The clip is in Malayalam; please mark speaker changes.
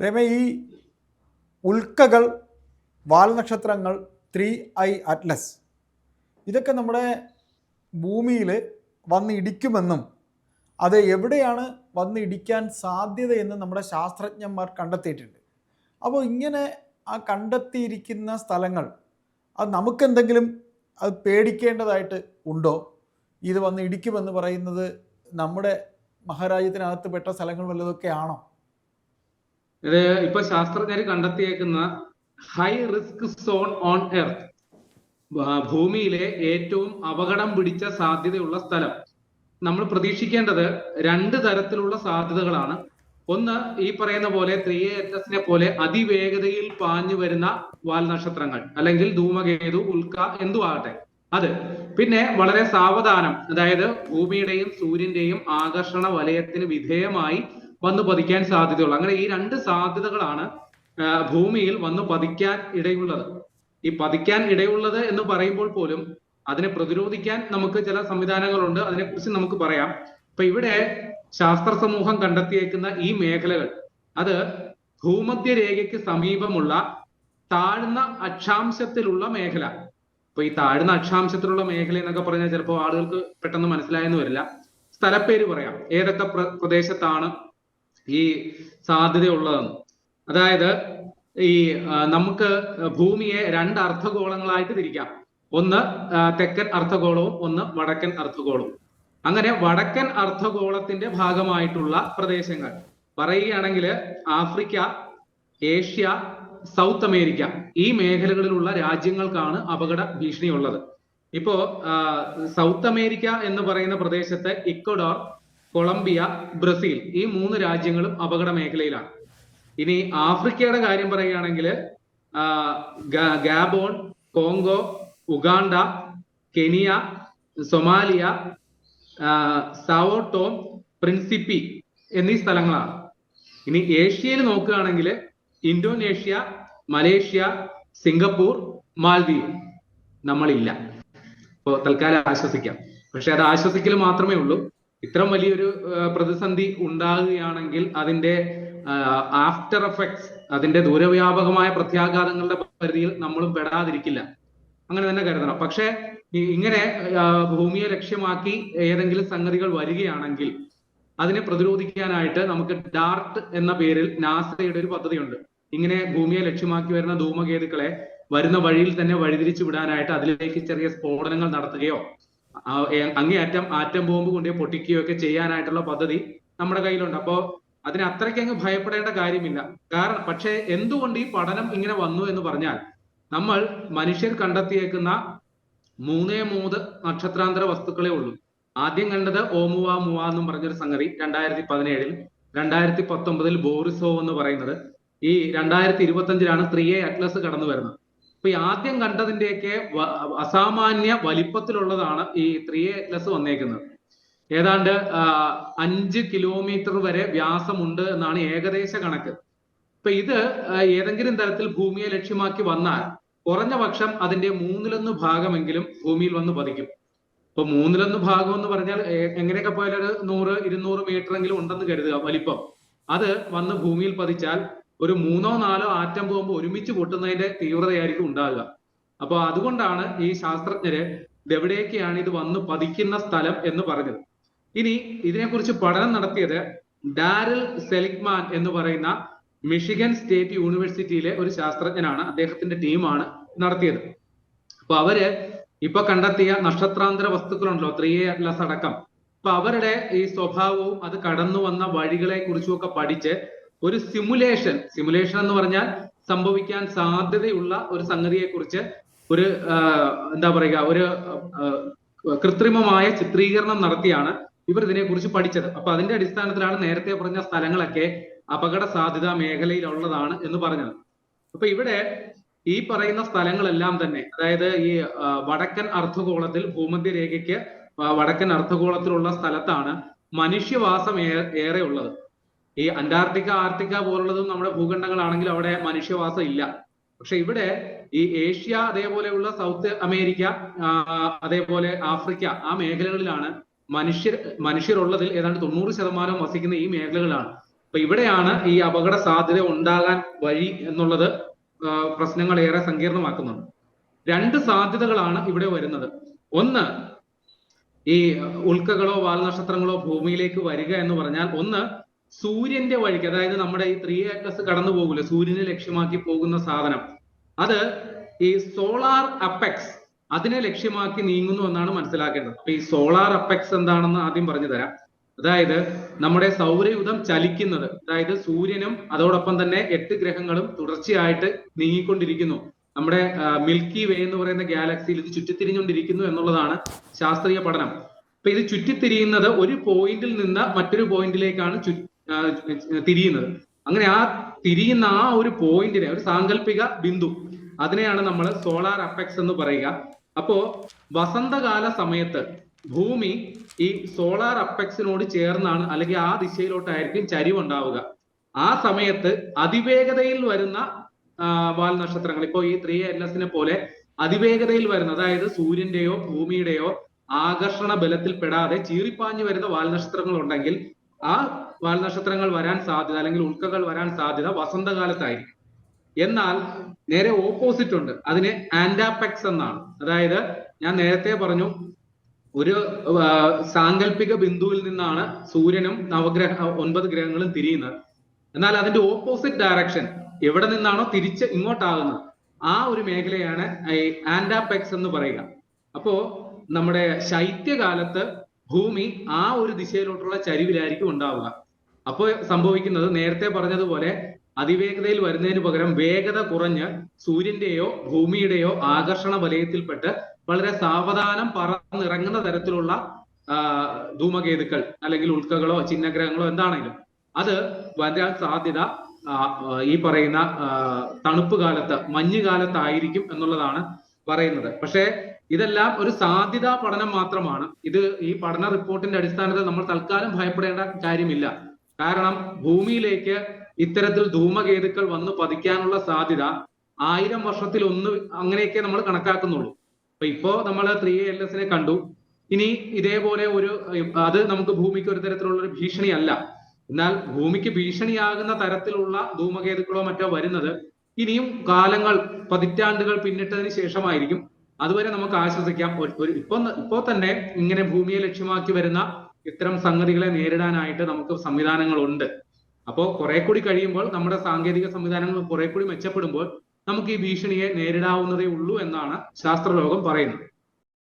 Speaker 1: പ്രേമ ഈ ഉൽക്കകൾ വാൽനക്ഷത്രങ്ങൾ ത്രീ ഐ അറ്റ്ലസ് ഇതൊക്കെ നമ്മുടെ ഭൂമിയിൽ വന്ന് ഇടിക്കുമെന്നും അത് എവിടെയാണ് വന്ന് ഇടിക്കാൻ സാധ്യതയെന്ന് നമ്മുടെ ശാസ്ത്രജ്ഞന്മാർ കണ്ടെത്തിയിട്ടുണ്ട്. അപ്പോൾ ഇങ്ങനെ ആ കണ്ടെത്തിയിരിക്കുന്ന സ്ഥലങ്ങൾ അത് നമുക്കെന്തെങ്കിലും അത് പേടിക്കേണ്ടതായിട്ട് ഉണ്ടോ? ഇത് വന്ന് ഇടിക്കുമെന്ന് പറയുന്നത് നമ്മുടെ മഹാരാജ്യത്തിനകത്ത് പെട്ട സ്ഥലങ്ങൾ വല്ലതൊക്കെ ആണോ?
Speaker 2: ഇപ്പൊ ശാസ്ത്രജ്ഞർ കണ്ടെത്തിയേക്കുന്ന high risk zone on earth ഭൂമിയിലെ ഏറ്റവും അപകടം പിടിച്ച സാധ്യതയുള്ള സ്ഥലം. നമ്മൾ പ്രതീക്ഷിക്കേണ്ടത് രണ്ട് തരത്തിലുള്ള സാധ്യതകളാണ്. ഒന്ന് ഈ പറയുന്ന പോലെ ത്രീ എറ്റസിനെ പോലെ അതിവേഗതയിൽ പാഞ്ഞു വരുന്ന വാൽനക്ഷത്രങ്ങൾ അല്ലെങ്കിൽ ധൂമകേതു ഉൽക്ക എന്തു ആകട്ടെ. അത് പിന്നെ വളരെ സാവധാനം അതായത് ഭൂമിയുടെയും സൂര്യന്റെയും ആകർഷണ വലയത്തിന് വിധേയമായി വന്നു പതിക്കാൻ സാധ്യതയുള്ളൂ. അങ്ങനെ ഈ രണ്ട് സാധ്യതകളാണ് ഭൂമിയിൽ വന്നു പതിക്കാൻ ഇടയുള്ളത്. ഈ പതിക്കാൻ ഇടയുള്ളത് എന്ന് പറയുമ്പോൾ പോലും അതിനെ പ്രതിരോധിക്കാൻ നമുക്ക് ചില സംവിധാനങ്ങളുണ്ട്. അതിനെക്കുറിച്ച് നമുക്ക് പറയാം. അപ്പൊ ഇവിടെ ശാസ്ത്ര സമൂഹം കണ്ടെത്തിയേക്കുന്ന ഈ മേഖലകൾ അത് ഭൂമധ്യരേഖയ്ക്ക് സമീപമുള്ള താഴ്ന്ന അക്ഷാംശത്തിലുള്ള മേഖല. ഇപ്പൊ ഈ താഴ്ന്ന അക്ഷാംശത്തിലുള്ള മേഖല എന്നൊക്കെ പറഞ്ഞാൽ ചിലപ്പോൾ ആളുകൾക്ക് പെട്ടെന്ന് മനസ്സിലായെന്ന് വരില്ല. സ്ഥലപ്പേര് പറയാം. ഏതൊക്കെ പ്ര- പ്രദേശത്താണ് ഈ സാധ്യതയുള്ളതെന്ന് അതായത് ഈ നമുക്ക് ഭൂമിയെ രണ്ട് അർദ്ധഗോളങ്ങളായിട്ട് തിരിക്കാം. ഒന്ന് തെക്കൻ അർദ്ധഗോളവും ഒന്ന് വടക്കൻ അർദ്ധഗോളവും. അങ്ങനെ വടക്കൻ അർദ്ധഗോളത്തിന്റെ ഭാഗമായിട്ടുള്ള പ്രദേശങ്ങൾ പറയുകയാണെങ്കിൽ ആഫ്രിക്ക ഏഷ്യ സൗത്ത് അമേരിക്ക ഈ മേഖലകളിലുള്ള രാജ്യങ്ങൾക്കാണ് അപകട ഭീഷണിയുള്ളത്. ഇപ്പോ സൗത്ത് അമേരിക്ക എന്ന് പറയുന്ന പ്രദേശത്തെ ഇക്വഡോർ കൊളംബിയ ബ്രസീൽ ഈ മൂന്ന് രാജ്യങ്ങളും അപകട മേഖലയിലാണ്. ഇനി ആഫ്രിക്കയുടെ കാര്യം പറയുകയാണെങ്കിൽ Gabon Congo Uganda Kenya Somalia Sao Tome Principe എന്നീ സ്ഥലങ്ങളാണ്. ഇനി ഏഷ്യയിൽ നോക്കുകയാണെങ്കിൽ ഇന്തോനേഷ്യ മലേഷ്യ സിംഗപ്പൂർ മാൽദ്വീപ് നമ്മളില്ല. അപ്പോൾ തൽക്കാലം ആശ്വസിക്കാം. പക്ഷെ അത് ആശ്വസിക്കൽ മാത്രമേ ഉള്ളൂ. ഇത്രയും വലിയൊരു പ്രതിസന്ധി ഉണ്ടാകുകയാണെങ്കിൽ അതിന്റെ ആഫ്റ്റർ എഫക്ട്സ് അതിന്റെ ദൂരവ്യാപകമായ പ്രത്യാഘാതങ്ങളുടെ പരിധിയിൽ നമ്മളും പെടാതിരിക്കില്ല. അങ്ങനെ തന്നെ കരുതണം. പക്ഷേ ഇങ്ങനെ ഭൂമിയെ ലക്ഷ്യമാക്കി ഏതെങ്കിലും സംഗതികൾ വരികയാണെങ്കിൽ അതിനെ പ്രതിരോധിക്കാനായിട്ട് നമുക്ക് ഡാർട്ട് എന്ന പേരിൽ നാസയുടെ ഒരു പദ്ധതിയുണ്ട്. ഇങ്ങനെ ഭൂമിയെ ലക്ഷ്യമാക്കി വരുന്ന ധൂമകേതുക്കളെ വരുന്ന വഴിയിൽ തന്നെ വഴിതിരിച്ചു വിടാനായിട്ട് അതിലേക്ക് ചെറിയ സ്ഫോടനങ്ങൾ നടത്തുകയോ അങ്ങേയറ്റം ആറ്റം ബോംബ് കൊണ്ട് പൊട്ടിക്കുകയോ ഒക്കെ ചെയ്യാനായിട്ടുള്ള പദ്ധതി നമ്മുടെ കയ്യിലുണ്ട്. അപ്പോ അതിന് അത്രയ്ക്ക് അങ്ങ് ഭയപ്പെടേണ്ട കാര്യമില്ല. കാരണം പക്ഷേ എന്തുകൊണ്ട് ഈ പഠനം ഇങ്ങനെ വന്നു എന്ന് പറഞ്ഞാൽ നമ്മൾ മനുഷ്യർ കണ്ടെത്തിയേക്കുന്ന മൂന്നേ മൂന്ന് നക്ഷത്രാന്തര വസ്തുക്കളെ ഉള്ളൂ. ആദ്യം കണ്ടത് ഓമുവ മുവ എന്നും പറഞ്ഞൊരു സംഗതി രണ്ടായിരത്തി പതിനേഴിൽ രണ്ടായിരത്തി പത്തൊമ്പതിൽ ബോറിസോ എന്ന് പറയുന്നത്. ഈ രണ്ടായിരത്തി ഇരുപത്തി അഞ്ചിലാണ് ത്രീ എ അറ്റ്ലസ് കടന്നു വരുന്നത് അപ്പൊ ഈ ആദ്യം കണ്ടതിന്റെയൊക്കെ അസാമാന്യ വലിപ്പത്തിലുള്ളതാണ് ഈ ത്രീ എ അറ്റ്ലസ് വന്നേക്കുന്നത്. ഏതാണ്ട് അഞ്ച് കിലോമീറ്റർ വരെ വ്യാസമുണ്ട് എന്നാണ് ഏകദേശ കണക്ക്. ഇപ്പൊ ഇത് ഏതെങ്കിലും തരത്തിൽ ഭൂമിയെ ലക്ഷ്യമാക്കി വന്നാൽ കുറഞ്ഞ പക്ഷം അതിന്റെ മൂന്നിലൊന്ന് ഭാഗമെങ്കിലും ഭൂമിയിൽ വന്ന് പതിക്കും. ഇപ്പൊ മൂന്നിലൊന്ന് ഭാഗം എന്ന് പറഞ്ഞാൽ എങ്ങനെയൊക്കെ പോയാലും ഒരു നൂറ് ഇരുന്നൂറ് മീറ്റർ എങ്കിലും ഉണ്ടെന്ന് കരുതുക വലിപ്പം. അത് വന്ന് ഭൂമിയിൽ പതിച്ചാൽ ഒരു മൂന്നോ നാലോ ആറ്റം ബോംബ് ഒരുമിച്ച് പൊട്ടുന്നതിന്റെ തീവ്രതയായിരിക്കും ഉണ്ടാകുക അപ്പൊ അതുകൊണ്ടാണ് ഈ ശാസ്ത്രജ്ഞര് ഇതെവിടേക്കാണ് ഇത് വന്ന് പതിക്കുന്ന സ്ഥലം എന്ന് പറഞ്ഞത്. ഇനി ഇതിനെക്കുറിച്ച് പഠനം നടത്തിയത് ഡാരൽ സെലിഗ്മാൻ എന്ന് പറയുന്ന മിഷിഗൻ സ്റ്റേറ്റ് യൂണിവേഴ്സിറ്റിയിലെ ഒരു ശാസ്ത്രജ്ഞനാണ്. അദ്ദേഹത്തിന്റെ ടീമാണ് നടത്തിയത്. അപ്പൊ അവർ ഇപ്പൊ കണ്ടെത്തിയ നക്ഷത്രാന്തര വസ്തുക്കളുണ്ടല്ലോ ത്രീ എ അറ്റ്ലസ് അടക്കം. അപ്പൊ അവരുടെ ഈ സ്വഭാവവും അത് കടന്നു വന്ന വഴികളെ കുറിച്ചും ഒക്കെ പഠിച്ച് ഒരു സിമുലേഷൻ സിമുലേഷൻ എന്ന് പറഞ്ഞാൽ സംഭവിക്കാൻ സാധ്യതയുള്ള ഒരു സംഗതിയെ കുറിച്ച് ഒരു എന്താ പറയുക ഒരു കൃത്രിമമായ ചിത്രീകരണം നടത്തിയാണ് ഇവർ ഇതിനെക്കുറിച്ച് പഠിച്ചത്. അപ്പൊ അതിന്റെ അടിസ്ഥാനത്തിലാണ് നേരത്തെ പറഞ്ഞ സ്ഥലങ്ങളൊക്കെ അപകട സാധ്യതാ മേഖലയിലുള്ളതാണ് എന്ന് പറഞ്ഞത്. അപ്പൊ ഇവിടെ ഈ പറയുന്ന സ്ഥലങ്ങളെല്ലാം തന്നെ അതായത് ഈ വടക്കൻ അർദ്ധഗോളത്തിൽ ഭൂമധ്യരേഖയ്ക്ക് വടക്കൻ അർദ്ധഗോളത്തിലുള്ള സ്ഥലത്താണ് മനുഷ്യവാസം ഏറെ ഉള്ളത് ഈ അന്റാർട്ടിക്ക ആർട്ടിക്ക പോലുള്ളതും നമ്മുടെ ഭൂഖണ്ഡങ്ങളാണെങ്കിൽ അവിടെ മനുഷ്യവാസം ഇല്ല. പക്ഷെ ഇവിടെ ഈ ഏഷ്യ അതേപോലെയുള്ള സൗത്ത് അമേരിക്ക അതേപോലെ ആഫ്രിക്ക ആ മേഖലകളിലാണ് മനുഷ്യർ മനുഷ്യരുള്ളതിൽ ഏതാണ്ട് തൊണ്ണൂറ് ശതമാനം വസിക്കുന്ന ഈ മേഖലകളാണ്. അപ്പൊ ഇവിടെയാണ് ഈ അപകട സാധ്യത ഉണ്ടാകാൻ വഴി എന്നുള്ളത് പ്രശ്നങ്ങൾ ഏറെ സങ്കീർണമാക്കുന്നുണ്ട് രണ്ട് സാധ്യതകളാണ് ഇവിടെ വരുന്നത്. ഒന്ന് ഈ ഉൽക്കകളോ വാൽനക്ഷത്രങ്ങളോ ഭൂമിയിലേക്ക് വരിക എന്ന് പറഞ്ഞാൽ ഒന്ന് സൂര്യന്റെ വഴിക്ക് അതായത് നമ്മുടെ ഈ ത്രീ ആക്ടസ് കടന്നു പോകില്ല സൂര്യനെ ലക്ഷ്യമാക്കി പോകുന്ന സാധനം. അത് ഈ സോളാർ അപ്പെക്സ് അതിനെ ലക്ഷ്യമാക്കി നീങ്ങുന്നു എന്നാണ് മനസ്സിലാക്കേണ്ടത്. അപ്പൊ ഈ സോളാർ അപ്പെക്സ് എന്താണെന്ന് ആദ്യം പറഞ്ഞു തരാം. അതായത് നമ്മുടെ സൗരയുധം ചലിക്കുന്നത് അതായത് സൂര്യനും അതോടൊപ്പം തന്നെ എട്ട് ഗ്രഹങ്ങളും തുടർച്ചയായിട്ട് നീങ്ങിക്കൊണ്ടിരിക്കുന്നു. നമ്മുടെ മിൽക്കി വേ എന്ന് പറയുന്ന ഗാലക്സിയിൽ ഇത് ചുറ്റിത്തിരിഞ്ഞുകൊണ്ടിരിക്കുന്നു എന്നുള്ളതാണ് ശാസ്ത്രീയ പഠനം. അപ്പൊ ഇത് ചുറ്റിത്തിരിയുന്നത് ഒരു പോയിന്റിൽ നിന്ന് മറ്റൊരു പോയിന്റിലേക്കാണ് തിരിയുന്നത്. അങ്ങനെ ആ തിരിയുന്ന ആ ഒരു പോയിന്റിനെ ഒരു സാങ്കല്പിക ബിന്ദു അതിനെയാണ് നമ്മൾ സോളാർ അപ്പെക്സ് എന്ന് പറയുക. അപ്പോ വസന്തകാല സമയത്ത് ഭൂമി ഈ സോളാർ അപ്പെക്സിനോട് ചേർന്നാണ് അല്ലെങ്കിൽ ആ ദിശയിലോട്ടായിരിക്കും ചരിവുണ്ടാവുക. ആ സമയത്ത് അതിവേഗതയിൽ വരുന്ന വാൽ നക്ഷത്രങ്ങൾ ഇപ്പോ ഈ ത്രീ എൻ എസിനെ പോലെ അതിവേഗതയിൽ വരുന്ന അതായത് സൂര്യന്റെയോ ഭൂമിയുടെയോ ആകർഷണ ബലത്തിൽ പെടാതെ ചീറിപ്പാഞ്ഞു വരുന്ന വാൽ നക്ഷത്രങ്ങൾ ഉണ്ടെങ്കിൽ ആ വാൽനക്ഷത്രങ്ങൾ വരാൻ സാധ്യത അല്ലെങ്കിൽ ഉൽക്കകൾ വരാൻ സാധ്യത വസന്തകാലത്തായിരിക്കും. എന്നാൽ നേരെ ഓപ്പോസിറ്റ് ഉണ്ട്. അതിന് ആൻഡാപെക്സ് എന്നാണ്. അതായത് ഞാൻ നേരത്തെ പറഞ്ഞു ഒരു സാങ്കല്പിക ബിന്ദുവിൽ നിന്നാണ് സൂര്യനും നവഗ്രഹ ഒൻപത് ഗ്രഹങ്ങളും തിരിയുന്നത്. എന്നാൽ അതിന്റെ ഓപ്പോസിറ്റ് ഡയറക്ഷൻ എവിടെ നിന്നാണോ തിരിച്ച് ഇങ്ങോട്ടാകുന്നത്. ആ ഒരു മേഖലയാണ് ആൻഡാപെക്സ് എന്ന് പറയുക. അപ്പോ നമ്മുടെ ശൈത്യകാലത്ത് ഭൂമി ആ ഒരു ദിശയിലോട്ടുള്ള ചരിവിലായിരിക്കും ഉണ്ടാവുക. അപ്പോൾ സംഭവിക്കുന്നത് നേരത്തെ പറഞ്ഞതുപോലെ അതിവേഗതയിൽ വരുന്നതിന് പകരം വേഗത കുറഞ്ഞ് സൂര്യന്റെയോ ഭൂമിയുടെയോ ആകർഷണ വലയത്തിൽപ്പെട്ട് വളരെ സാവധാനം പറന്നിറങ്ങുന്ന തരത്തിലുള്ള ധൂമകേതുക്കൾ അല്ലെങ്കിൽ ഉൽക്കകളോ ചിഹ്നഗ്രഹങ്ങളോ എന്താണെങ്കിലും അത് വരാൻ സാധ്യത ഈ പറയുന്ന തണുപ്പ് കാലത്ത് മഞ്ഞ് കാലത്തായിരിക്കും എന്നുള്ളതാണ് പറയുന്നത്. പക്ഷേ ഇതെല്ലാം ഒരു സാധ്യതാ പഠനം മാത്രമാണ്. ഇത് ഈ പഠന റിപ്പോർട്ടിന്റെ അടിസ്ഥാനത്തിൽ നമ്മൾ തൽക്കാലം ഭയപ്പെടേണ്ട കാര്യമില്ല. കാരണം ഭൂമിയിലേക്ക് ഇത്തരത്തിൽ ധൂമകേതുക്കൾ വന്ന് പതിക്കാനുള്ള സാധ്യത ആയിരം വർഷത്തിൽ ഒന്ന് അങ്ങനെയൊക്കെ നമ്മൾ കണക്കാക്കുന്നുള്ളൂ. അപ്പൊ ഇപ്പോ നമ്മൾ ത്രീ എൽ എസിനെ കണ്ടു. ഇനി ഇതേപോലെ ഒരു അത് നമുക്ക് ഭൂമിക്ക് ഒരു തരത്തിലുള്ള ഒരു ഭീഷണിയല്ല. എന്നാൽ ഭൂമിക്ക് ഭീഷണിയാകുന്ന തരത്തിലുള്ള ധൂമകേതുക്കളോ മറ്റോ വരുന്നത് ഇനിയും കാലങ്ങൾ പതിറ്റാണ്ടുകൾ പിന്നിട്ടതിന് ശേഷമായിരിക്കും. അതുവരെ നമുക്ക് ആശ്വസിക്കാം. ഒരു ഇപ്പൊ ഇപ്പൊ തന്നെ ഇങ്ങനെ ഭൂമിയെ ലക്ഷ്യമാക്കി വരുന്ന ഇത്തരം സംഗതികളെ നേരിടാനായിട്ട് നമുക്ക് സംവിധാനങ്ങളുണ്ട്. അപ്പോ കുറെ കൂടി കഴിയുമ്പോൾ നമ്മുടെ സാങ്കേതിക സംവിധാനങ്ങൾ കുറെ കൂടി മെച്ചപ്പെടുമ്പോൾ നമുക്ക് ഈ ഭീഷണിയെ നേരിടാവുന്നതേ ഉള്ളൂ എന്നാണ് ശാസ്ത്രലോകം പറയുന്നത്.